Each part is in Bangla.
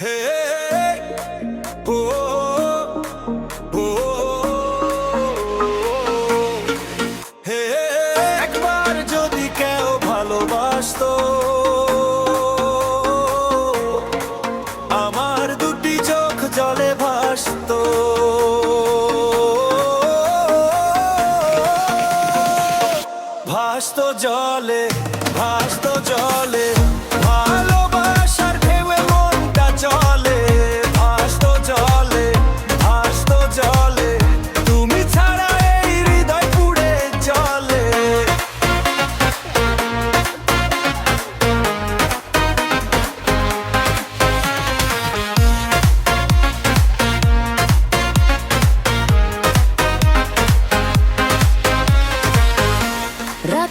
ও ও হে একবার যদি কেউ ভালোবাসতো, আমার দুটি চোখ জলে ভাসতো। ভাসতো জলে ভাসতো জলে।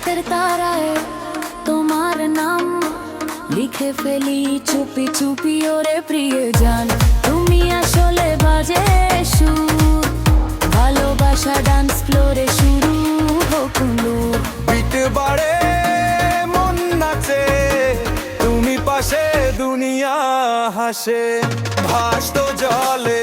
রাতের তারায় তোমার নাম লিখে ফেলি চুপি চুপি ওরে প্রিয় জান তুমি আসলে বাজে সুর ভালোবাসা ডান্স ফ্লোরে শুরু হকুলু বিট বাড়ে মন নাচে তুমি পাশে দুনিয়া হাসে ভাসতো জলে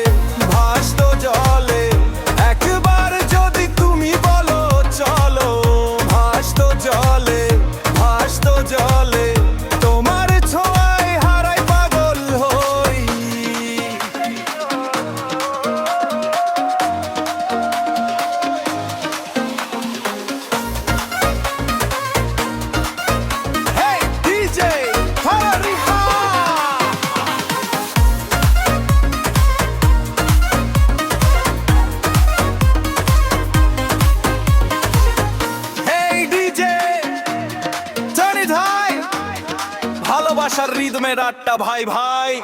भाषार रीत में भाई भाई।